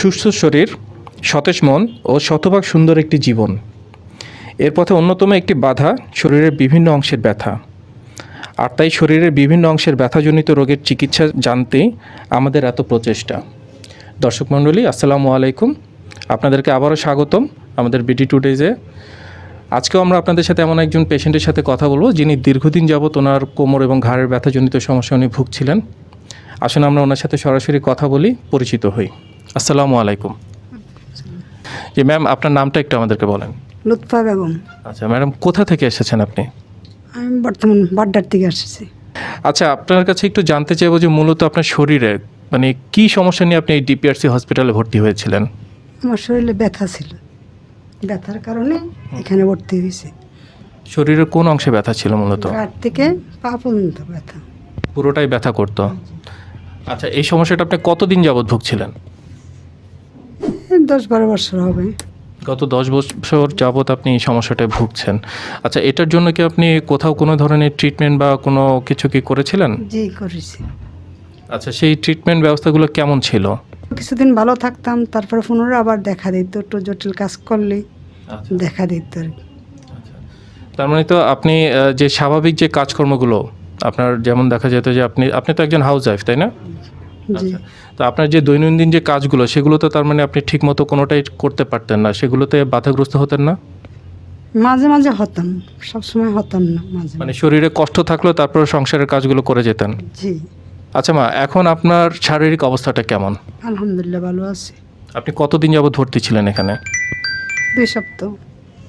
সুস্থ শরীর, সতেজ মন ও শতভাগ সুন্দর একটি জীবন। এর পথে অন্যতম একটি বাধা শরীরের বিভিন্ন অংশের ব্যথা। আর তাই শরীরের বিভিন্ন অংশের ব্যথাজনিত রোগের চিকিৎসা জানতেই আমাদের এত প্রচেষ্টা। দর্শক মণ্ডলী, আসসালামু আলাইকুম। আপনাদেরকে আবারও স্বাগতম আমাদের বিডি টু ডেজে আজকেও আমরা আপনাদের সাথে এমন একজন পেশেন্টের সাথে কথা বলব, যিনি দীর্ঘদিন যাবৎ ওনার কোমর এবং ঘাড়ের ব্যথাজনিত সমস্যা উনি ভুগছিলেন। আসলে আমরা ওনার সাথে সরাসরি কথা বলি, পরিচিত হই। আসসালামু আলাইকুম। জি ম্যাম আপনার নামটা একটু আমাদেরকে বলেন। লুৎফা বেগম। আচ্ছা ম্যাডাম কোথা থেকে এসেছেন আপনি? আমি বর্তমান বাড্ডার থেকে এসেছি। আচ্ছা আপনার কাছে একটু জানতে চাইব যে মূলত আপনার শরীরে মানে কি সমস্যা নিয়ে আপনি এই ডিপিআরসি হসপিটালে ভর্তি হয়েছিলেন? আমার শরীরে ব্যথা ছিল। ব্যথার কারণে এখানে ভর্তি হয়েছে। শরীরের কোন অংশে ব্যথা ছিল মূলত? রাত থেকে পা পর্যন্ত ব্যথা। পুরোটাই ব্যথা করতো। আচ্ছা এই সমস্যাটা আপনি কতদিন যাবৎ ভুগছিলেন? দশ বারো বছর হবে। গত দশ বছর যাবৎ আপনি এই সমস্যাটায় ভুগছেন। আচ্ছা এটার জন্য কি আপনি কোথাও কোনো ধরনের ট্রিটমেন্ট বা কোনো কিছু কি করেছিলেন? জি করেছি। আচ্ছা সেই ট্রিটমেন্ট ব্যবস্থাগুলো কেমন ছিল? কিছুদিন ভালো থাকতাম তারপরে পুনরায় আবার দেখা দিত একটু জটিল কাজ করলেই আচ্ছা। দেখা দিত আর কি। তার মানে তো আপনি যে স্বাভাবিক যে কাজকর্মগুলো আপনার যেমন দেখা যেত যে আপনি আপনি তো একজন হাউস ওয়াইফ তাই না? আচ্ছা তো আপনার যে দৈনন্দিন যে কাজগুলো সেগুলো তো তার মানে আপনি ঠিকমতো কোনোটাই করতে পারতেন না। সেগুলোতে বাধাগ্রস্ত হতেন না? মাঝে মাঝে হতাম। সবসময় হতাম না মাঝে মানে শরীরে কষ্ট থাকলেও তারপর সংসারের কাজগুলো করে যেতেন? জি। আচ্ছা মা এখন আপনার শারীরিক অবস্থাটা কেমন? আলহামদুলিল্লাহ ভালো আছি। আপনি কতদিন যাবত ভর্তি ছিলেন এখানে? দুই সপ্তাহ।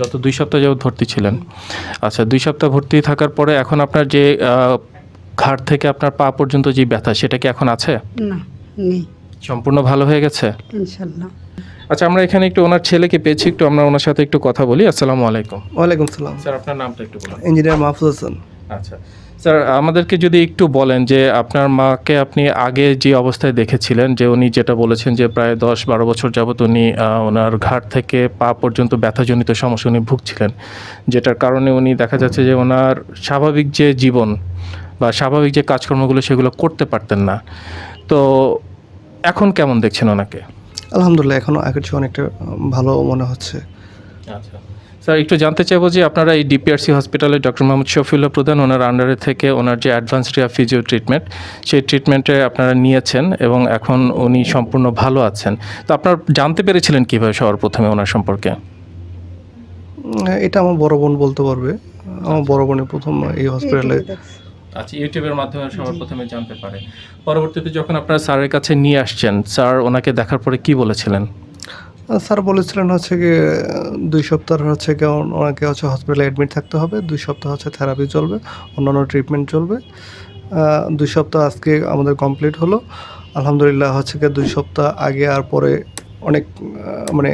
গত দুই সপ্তাহ যাবত ভর্তি ছিলেন। আচ্ছা দুই সপ্তাহ ভর্তি থাকার পরে এখন আপনার যে ঘাড় থেকে আপনার পা পর্যন্ত যে ব্যথা সেটা কি এখন আছে? না নেই। সম্পূর্ণ ভালো হয়ে গেছে? ইনশাল্লাহ। আচ্ছা আমরা এখানে একটু ওনার ছেলেকে পেয়েছি একটু আমরা ওনার সাথে একটু কথা বলি। আসসালামু আলাইকুম। ওয়ালাইকুম সালাম। স্যার আপনার নামটা একটু বলুন। ইঞ্জিনিয়ার মাহফুজ হাসান। আচ্ছা। স্যার আমাদেরকে যদি একটু বলেন যে আপনার মাকে আপনি আগে যে অবস্থায় দেখেছিলেন যে উনি যেটা বলেছেন যে প্রায় দশ বারো বছর যাবত উনি ওনার ঘাট থেকে পা পর্যন্ত ব্যথাজনিত সমস্যা উনি ভুগছিলেন যেটার কারণে উনি দেখা যাচ্ছে যে ওনার স্বাভাবিক যে জীবন বা স্বাভাবিক যে কাজকর্মগুলো সেগুলো করতে পারতেন না। তো এখন কেমন দেখছেন ওনাকে? আলহামদুলিল্লাহ এখনও আগের চেয়ে অনেকটা ভালো মনে হচ্ছে। আচ্ছা। স্যার একটু জানতে চাইব যে আপনারা এই ডিপিআরসি হসপিটালে ডক্টর মোহাম্মদ শফিউল্লাহ প্রধান ওনার আন্ডারে থেকে ওনার যে অ্যাডভান্স রিয়া ফিজিও ট্রিটমেন্ট সেই ট্রিটমেন্টে আপনারা নিয়েছেন এবং এখন উনি সম্পূর্ণ ভালো আছেন। তো আপনার জানতে পেরেছিলেন কীভাবে সবার প্রথমে ওনার সম্পর্কে? এটা আমার বড় বোন বলতে পারবে। আমার বড় বোনের প্রথম এই হসপিটালে আচ্ছা ইউটিউবের মাধ্যমে সবার প্রথমে জানতে পারে। পরবর্তীতে যখন আপনারা স্যারের কাছে নিয়ে আসছেন, স্যার ওনাকে দেখার পরে কি বলেছিলেন? স্যার বলেছিলেন হচ্ছে কি দুই সপ্তাহ হচ্ছে কি ওনাকে হচ্ছে হসপিটালে অ্যাডমিট থাকতে হবে, দুই সপ্তাহ হচ্ছে থেরাপি চলবে, অন্যান্য ট্রিটমেন্ট চলবে। দুই সপ্তাহ আজকে আমাদের কমপ্লিট হলো। আলহামদুলিল্লাহ হচ্ছে কি দুই সপ্তাহ আগে আর পরে অনেক মানে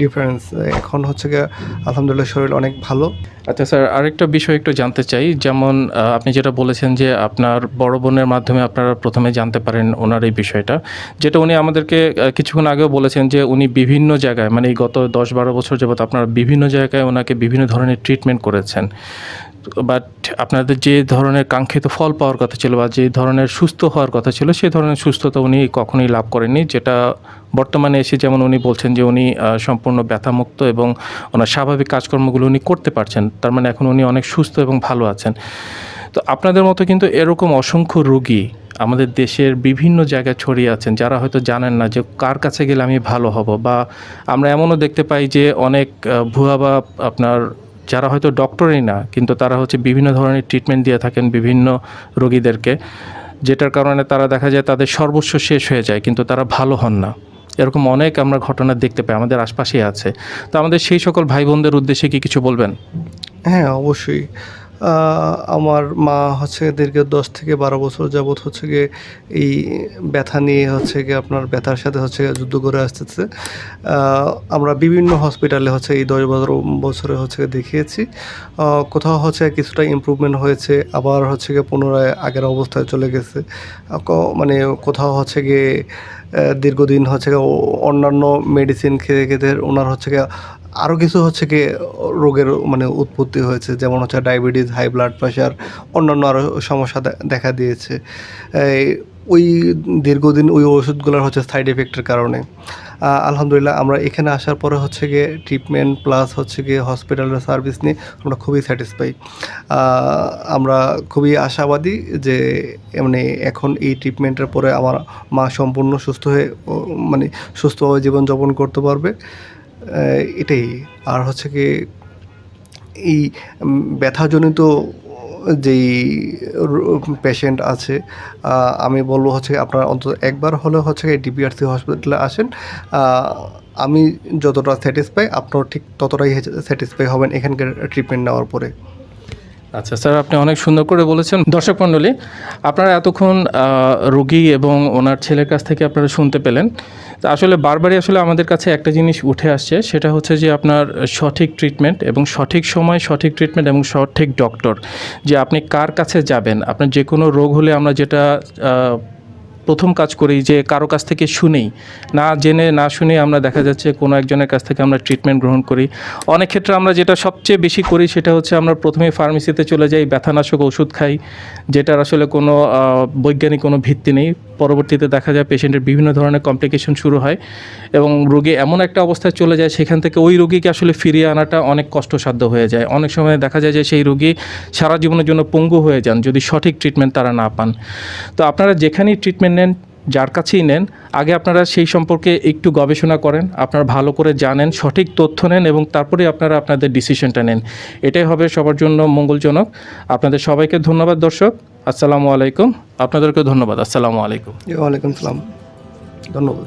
ডিফারেন্স এখন হচ্ছে গিয়ে আলহামদুলিল্লাহ শরীর অনেক ভালো। আচ্ছা স্যার, আরেকটা বিষয় একটু জানতে চাই। যেমন আপনি যেটা বলেছেন যে আপনার বড় বোনের মাধ্যমে আপনারা প্রথমে জানতে পারেন ওনার এই বিষয়টা। যেটা উনি আমাদেরকে কিছুক্ষণ আগেও বলেছেন যে উনি বিভিন্ন জায়গায় মানে এই গত দশ বারো বছর যাবত আপনারা বিভিন্ন জায়গায় ওনাকে বিভিন্ন ধরনের ট্রিটমেন্ট করেছেন। বাট আপনাদের যে ধরনের কাঙ্ক্ষিত ফল পাওয়ার কথা ছিল বা যে ধরনের সুস্থ হওয়ার কথা ছিল সেই ধরনের সুস্থতা উনি কখনোই লাভ করেননি। যেটা বর্তমানে এসে যেমন উনি বলছেন যে উনি সম্পূর্ণ ব্যথামুক্ত এবং ওনার স্বাভাবিক কাজকর্মগুলো উনি করতে পারছেন, তার মানে এখন উনি অনেক সুস্থ এবং ভালো আছেন। তো আপনাদের মতো কিন্তু এরকম অসংখ্য রোগী আমাদের দেশের বিভিন্ন জায়গায় ছড়িয়ে আছেন, যারা হয়তো জানেন না যে কার কাছে গেলে আমি ভালো হব বা আমরা এমনও দেখতে পাই যে অনেক ভুয়া বা আপনার যারা হয়তো ডক্টরই না, কিন্তু তারা হচ্ছে বিভিন্ন ধরনের ট্রিটমেন্ট দিয়ে থাকেন বিভিন্ন রোগীদেরকে, যেটার কারণে তারা দেখা যায় তাদের সর্বস্ব শেষ হয়ে যায়, কিন্তু তারা ভালো হন না। এরকম অনেক আমরা ঘটনা দেখতে পাই, আমাদের আশপাশেই আছে। তো আমাদের সেই সকল ভাই বোনদের উদ্দেশ্যে কি কিছু বলবেন? হ্যাঁ অবশ্যই। আমার মা হচ্ছে দীর্ঘ দশ থেকে বারো বছর যাবৎ হচ্ছে গিয়ে এই ব্যথা নিয়ে হচ্ছে গিয়ে আপনার ব্যথার সাথে হচ্ছে যুদ্ধ করে আসতেছে। আমরা বিভিন্ন হসপিটালে হচ্ছে এই দশ বারো বছরে হচ্ছে দেখিয়েছি। কোথাও হচ্ছে কিছুটা ইমপ্রুভমেন্ট হয়েছে, আবার হচ্ছে গিয়ে পুনরায় আগের অবস্থায় চলে গেছে। মানে কোথাও হচ্ছে গিয়ে দীর্ঘদিন হচ্ছে অন্যান্য মেডিসিন খেতে খেতে ওনার হচ্ছে গিয়ে আরও কিছু হচ্ছে কি, রোগের মানে উৎপত্তি হয়েছে, যেমন হচ্ছে ডায়াবেটিস হাই ব্লাড প্রেশার অন্যান্য আরও সমস্যা দেখা দিয়েছে। ওই দীর্ঘদিন ওই ওষুধগুলোর হচ্ছে সাইড এফেক্টের কারণে। আলহামদুলিল্লাহ আমরা এখানে আসার পরে হচ্ছে গিয়ে ট্রিটমেন্ট প্লাস হচ্ছে গিয়ে হসপিটালের সার্ভিস নিয়ে আমরা খুবই স্যাটিসফাই আমরা খুবই আশাবাদী যে মানে এখন এই ট্রিটমেন্টের পরে আমার মা সম্পূর্ণ সুস্থ হয়ে মানে সুস্থভাবে জীবনযাপন করতে পারবে। এটাই। আর হচ্ছে কি, এই ব্যথাজনিত যেই পেশেন্ট আছে আমি বলব হচ্ছে আপনারা অন্তত একবার হলে হচ্ছে ডিপিআরসি হসপিটালে আসেন। আমি যতটা স্যাটিসফাই আপনারাও ঠিক ততটাই স্যাটিসফাই হবেন এখানকার ট্রিটমেন্ট নেওয়ার পরে। আচ্ছা স্যার, আপনি অনেক সুন্দর করে বলেছেন। দর্শক মণ্ডলী, আপনারা এতক্ষণ রোগী এবং ওনার ছেলের কাছ থেকে আপনারা শুনতে পেলেন। আসলে বারবারই আসলে আমাদের কাছে একটা জিনিস উঠে আসছে, সেটা হচ্ছে যে আপনার সঠিক ট্রিটমেন্ট এবং সঠিক সময়, সঠিক ট্রিটমেন্ট এবং সঠিক ডক্টর যে আপনি কার কাছে যাবেন, আপনার যে কোনো রোগ হলে আমরা যেটা প্রথম কাজ করি যে কারও কাছ থেকে শুনেই। না জেনে, না শুনে আমরা দেখা যাচ্ছে কোনো একজনের কাছ থেকে আমরা ট্রিটমেন্ট গ্রহণ করি। অনেক ক্ষেত্রে আমরা যেটা সবচেয়ে বেশি করি সেটা হচ্ছে আমরা প্রথমে ফার্মেসিতে চলে যাই, ব্যথানাশক ওষুধ খাই, যেটার আসলে কোনো বৈজ্ঞানিক কোনো ভিত্তি নেই। পরবর্তীতে দেখা যায় পেশেন্টের বিভিন্ন ধরনের কমপ্লিকেশন শুরু হয় এবং রোগী এমন একটা অবস্থায় চলে যায়, সেখান থেকে ওই রোগীকে আসলে ফিরিয়ে আনাটা অনেক কষ্টসাধ্য হয়ে যায়। অনেক সময় দেখা যায় যে সেই রোগী সারা জীবনের জন্য পঙ্গু হয়ে যান যদি সঠিক ট্রিটমেন্ট তারা না পান। তো আপনারা যেখানেই ট্রিটমেন্ট নেন, যার কাছেই নেন, আগে আপনারা সেই সম্পর্কে একটু গবেষণা করেন, আপনারা ভালো করে জানেন, সঠিক তথ্য নেন এবং তারপরে আপনারা আপনাদের ডিসিশনটা নেন। এটাই হবে সবার জন্য মঙ্গলজনক। আপনাদের সবাইকে ধন্যবাদ দর্শক। আসসালামু আলাইকুম। আপনাদেরকে ধন্যবাদ। আসসালামু আলাইকুম। ওয়ালাইকুম সালাম। ধন্যবাদ।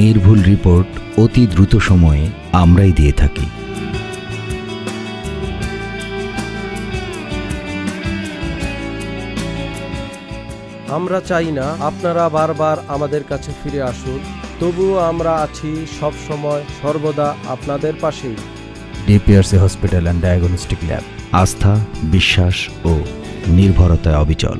নির্ভুল রিপোর্ট অতি দ্রুত সময়ে আমরাই দিয়ে থাকি। আমরা চাই না আপনারা বারবার আমাদের কাছে ফিরে আসুন তবুও আমরা আছি সব সময় সর্বদা আপনাদের পাশেই। DPRC hospital and diagnostic lab আস্থা বিশ্বাস ও নির্ভরতায় অবিচল।